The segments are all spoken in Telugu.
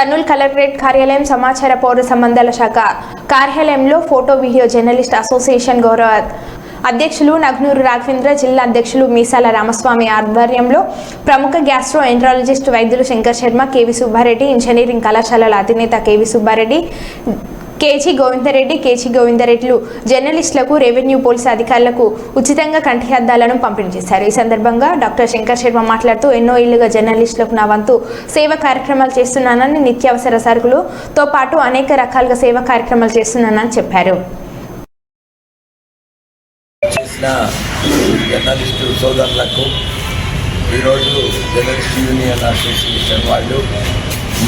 కర్నూలు కలెక్టరేట్ కార్యాలయం సమాచార పౌర సంబంధాల శాఖ కార్యాలయంలో ఫోటో వీడియో జర్నలిస్ట్ అసోసియేషన్ గౌరవ అధ్యక్షులు నగ్నూరు రాఘవేంద్ర జిల్లా అధ్యక్షులు మీసాల రామస్వామి ఆధ్వర్యంలో ప్రముఖ గ్యాస్ట్రో ఎంట్రాలజిస్ట్ వైద్యులు Shankar Sharma K V Subbareddy engineering కళాశాలల అధినేత K V Subbareddy K G Govindareddy K G గోవిందరెడ్లు జర్నలిస్టులకు రెవెన్యూ పోలీస్ అధికారులకు ఉచితంగా కంటి అద్దాలను పంపిణీ చేశారు. ఈ సందర్భంగా డాక్టర్ శంకర్ శర్మ మాట్లాడుతూ ఎన్నో ఏళ్ళుగా జర్నలిస్టులకు నా వంతు సేవ కార్యక్రమాలు చేస్తున్నానని నిత్యావసర సరుకులతో పాటు అనేక రకాలుగా సేవా కార్యక్రమాలు చేస్తున్నానని చెప్పారు. చేసిన జర్నలిస్టు సోదరులకు ఈరోజు జర్నలిస్ట్ యూనియన్ అసోసియేషన్ వాళ్ళు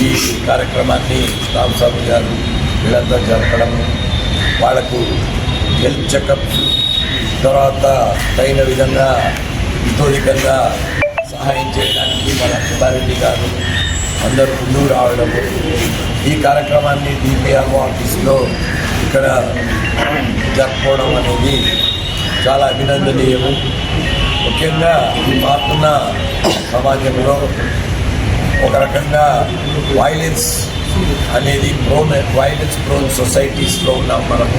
ఈ కార్యక్రమాన్ని రామస్వామి గారు వీళ్ళంతా జరపడం వాళ్ళకు హెల్త్ చెకప్ తర్వాత తగిన విధంగా ఇతోధికంగా సహాయం చేయడానికి మన సుధారెడ్డి గారు అందరూ ముందుకు రావడము ఈ కార్యక్రమాన్ని డిపిఆర్ఓ ఆఫీస్లో ఇక్కడ జరుపుకోవడం అనేది చాలా అభినందనీయము. ముఖ్యంగా ఈ మారుతున్న సమాజంలో ఒక రకంగా వైలెన్స్ అనేది ప్రోన్ వైలెన్స్ ప్రోన్ సొసైటీస్లో ఉన్నాం మనము.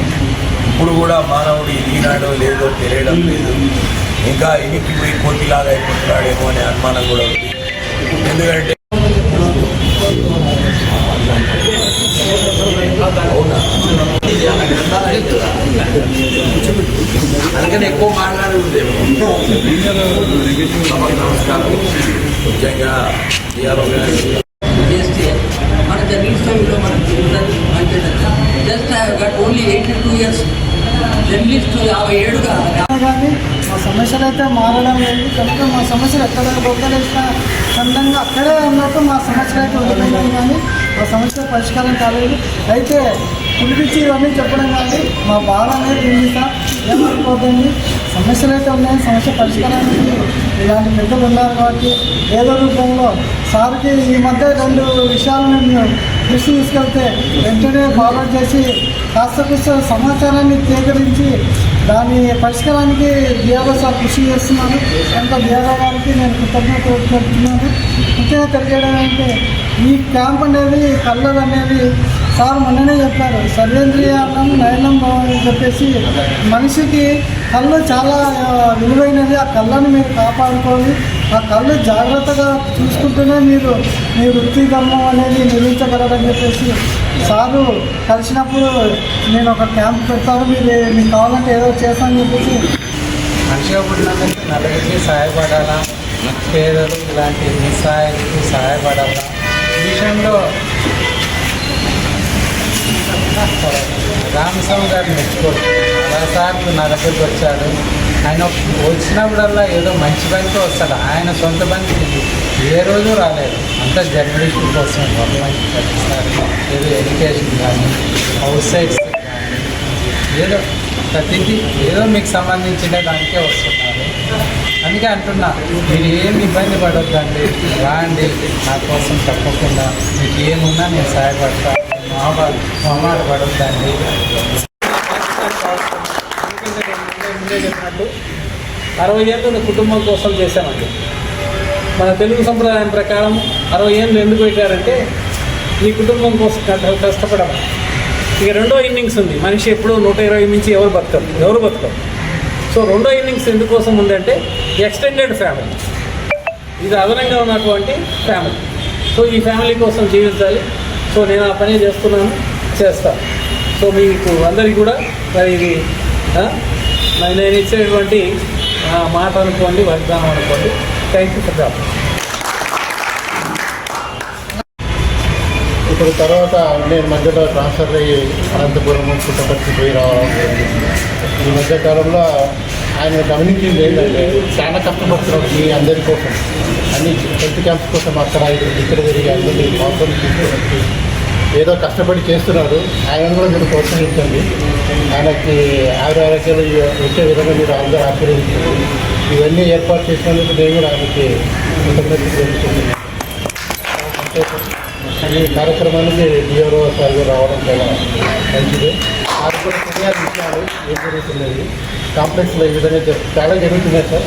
ఇప్పుడు కూడా మానవుడు ఈనాడో లేదో తెలియడం లేదు. ఇంకా ఇనికిపోయి కోతిలాగా అయిపోతున్నాడేమో అనే అనుమానం కూడా ఉంది. ఎందుకంటే అందుకని ఎక్కువ మాట్లాడేదేమో నమస్కారం ముఖ్యంగా మన జర్నలిస్ట్ టైంలో మనకి ఉండదు అంటే just got only eighty two years journalist యాభై ఏడుగా కానీ మా సమస్యలు అయితే మారడం లేదు. కనుక మా సమస్యలు ఎక్కడ బొక్కలేసిన ఖండంగా అక్కడే ఉన్నట్టు మా సమస్యలు అయితే ఉండిపోయినాయి కానీ మా సమస్య పరిష్కారం కాలేదు. అయితే పిలిపించి ఇవన్నీ చెప్పడం కానీ మా బాధ అనేది ఉంది సార్ సమస్యలు అయితే ఉన్నాయి సమస్య పరిష్కారానికి ఇలాంటి పెద్దలు ఉన్నారు కాబట్టి ఏదో రూపంలో సార్కి ఈ మధ్య రెండు విషయాలను మేము దృష్టి తీసుకెళ్తే వెంటనే ఫార్వర్డ్ చేసి కాస్త కూస్త సమాచారాన్ని సేకరించి దాని పరిష్కారానికి బీఆర్ఓ సార్ కృషి చేస్తున్నారు. కనుక బీఆర్ఓ గారికి నేను కృతజ్ఞత చెప్తున్నాను ముఖ్యంగా తెలియడం అంటే ఈ క్యాంప్ అనేది కళ్ళలు అనేది సార్ మొన్ననే చెప్పారు. సర్వేంద్రియానం నయనం అని చెప్పేసి మనిషికి కళ్ళు చాలా విలువైనది ఆ కళ్ళని మీరు కాపాడుకోవాలి ఆ కళ్ళు జాగ్రత్తగా చూసుకుంటూనే మీరు మీ వృత్తి ధర్మం అనేది నిర్వహించగలరని చెప్పేసి సారు కలిసినప్పుడు నేను ఒక క్యాంప్ పెడతాను. మీరు మీకు కావాలంటే ఏదో చేస్తాను చెప్పేసి మనిషిగా పుట్టినందుకు నలుగురికి సహాయపడాలా? పేదలు ఇలాంటి నిస్సహాయానికి సహాయపడాలా? ఈ విషయంలో రామస్వామి గారు మెచ్చుకోవచ్చు చాలాసార్లు నా దగ్గరికి వచ్చాడు. ఆయన వచ్చినప్పుడల్లా ఏదో మంచి పనితో వస్తాడు. ఆయన సొంత పనికి ఏ రోజు రాలేదు. అంతా జర్నలిస్ట్ కోసం గవర్నమెంట్ ప్రతిసారి ఏదో ఎడ్యుకేషన్ కానీ హౌస్ సైడ్స్ కానీ ఏదో ప్రతిదీ ఏదో మీకు సంబంధించిన దానికే వస్తున్నారు. అందుకే అంటున్నా మీరు ఏం ఇబ్బంది పడొద్దండి. రాండి. నా కోసం తప్పకుండా మీకు ఏమున్నా నేను సహాయపడతా. మా మొహమాట పడొద్దండి. ఎందుకంటే ముందే చెప్పినట్టు అరవై ఏళ్ళు కుటుంబం కోసం చేశామండి. మన తెలుగు సంప్రదాయం ప్రకారం అరవై ఏళ్ళు ఎందుకు పెట్టారంటే ఈ కుటుంబం కోసం కష్ట- ఇక రెండో ఇన్నింగ్స్ ఉంది. మనిషి ఎప్పుడూ నూట ఇరవై మించి ఎవరు బతకరు? ఎవరు బతకరు? సో రెండో ఇన్నింగ్స్ ఎందుకోసం ఉందంటే ఎక్స్టెండెడ్ ఫ్యామిలీ ఇది అదనంగా ఉన్నటువంటి ఫ్యామిలీ సో ఈ ఫ్యామిలీ కోసం జీవించాలి. సో నేను ఆ పని చేస్తున్నాను చేస్తాను. సో మీకు అందరికీ కూడా మరి ఇది నేను ఇచ్చేటువంటి మాట అనుకోండి వాగ్దానం అనుకోండి. థ్యాంక్ యూ ఫర్ దాట్ ఇప్పుడు తర్వాత నేను మధ్యలో ట్రాన్స్ఫర్ అయ్యి అనంతపురం పుట్టపర్తి పోయి రావడం జరిగింది. ఈ మధ్య కాలంలో ఆయన గమనించింది ఏంటంటే చాలా కష్టపడుతున్నాడు మీ అందరి కోసం. అన్ని హెల్త్ క్యాంప్స్ కోసం అక్కడ ఇక్కడ ఇక్కడ తిరిగి అందరినీ మాత్రం తీసుకుని ఏదో కష్టపడి చేస్తున్నారు ఆయన కూడా మీరు ప్రోత్సహించండి. ఆయనకి ఆరు ఆరోగ్యాలు వచ్చే విధంగా మీరు అందరూ ఆశీర్వదించండి. ఇవన్నీ ఏర్పాటు చేసినందుకు నేను కూడా ఆయనకి కృతజ్ఞతలు తెలుస్తున్నాను ఈ కార్యక్రమానికి డిఆర్ఓ సార్ రావడం చాలా మంచిది. వారు కూడా ఫిర్యాదు ఇచ్చారు ఏం జరుగుతున్నది. కాంప్లెక్స్లో ఈ విధంగా చాలా జరుగుతున్నాయి సార్.